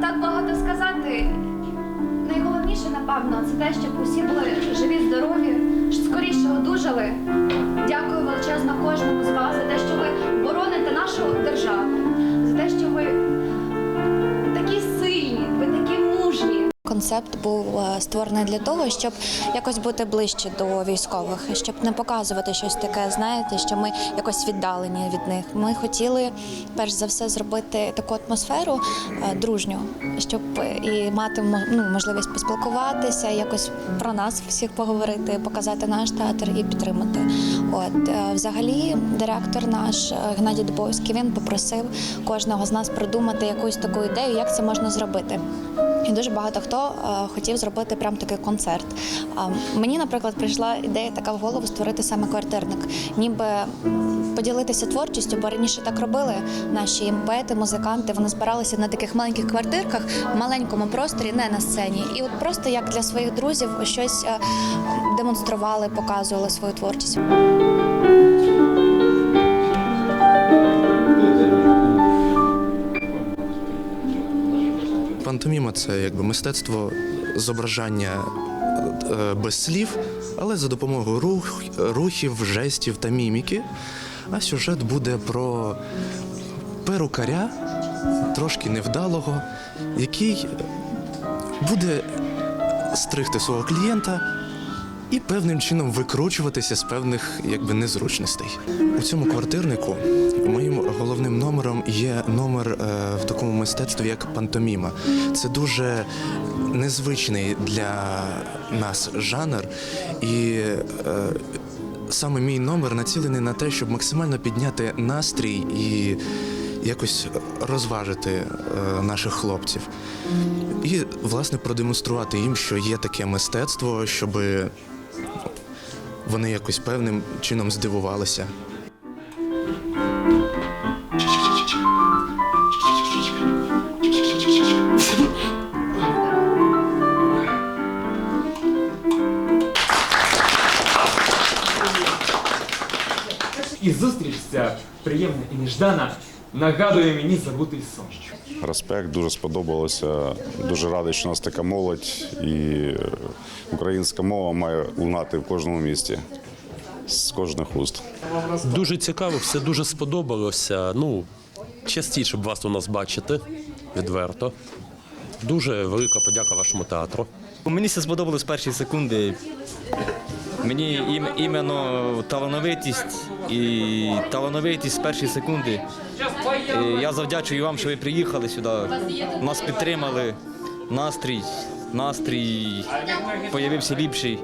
так багато сказати. Найголовніше, напевно, це те, щоб усі були живі, здорові, скоріше одужали. Дякую величезно кожному з вас за те, що ви бороните нашу державу, Концепт був е, створений для того, щоб якось бути ближче до військових, щоб не показувати щось таке, знаєте, що ми якось віддалені від них. Ми хотіли перш за все зробити таку атмосферу е, дружню, щоб і мати ну, можливість поспілкуватися, якось про нас всіх поговорити, показати наш театр і підтримати. От е, взагалі, директор наш Геннадій Дубовський він попросив кожного з нас придумати якусь таку ідею, як це можна зробити. І дуже багато хто е, хотів зробити прям такий концерт. Мені, наприклад, прийшла ідея така в голову створити саме квартирник, ніби поділитися творчістю, бо раніше так робили наші поети, музиканти. Вони збиралися на таких маленьких квартирках в маленькому просторі, не на сцені. І от просто як для своїх друзів щось е, демонстрували, показували свою творчість. Пантоміма це якби мистецтво зображання е, без слів, але за допомогою рух, рухів, жестів та міміки. А сюжет буде про перукаря, трошки невдалого, який буде стригти свого клієнта і певним чином викручуватися з певних якби незручностей. У цьому квартирнику моїм головним номером є номер е, в такому мистецтві, як пантоміма. Це дуже незвичний для нас жанр, і е, саме мій номер націлений на те, щоб максимально підняти настрій і якось розважити е, наших хлопців. І, власне, продемонструвати їм, що є таке мистецтво, щоб вони якось певним чином здивувалися. І зустріч ця приємна і неждана нагадує мені забутий сон. Респект, дуже сподобалося. Дуже радий, що у нас така молодь, і е, українська мова має лунати в кожному місті з кожних уст. Дуже цікаво, все дуже сподобалося. Ну, частіше б вас у нас бачити, відверто. Дуже велика подяка вашому театру. Мені це сподобалось з перші секунди. Мені ім, іменно талановитість і талановитість з першої секунди. І я завдячую вам, що ви приїхали сюди. Нас підтримали. Настрій, настрій появився ліпший.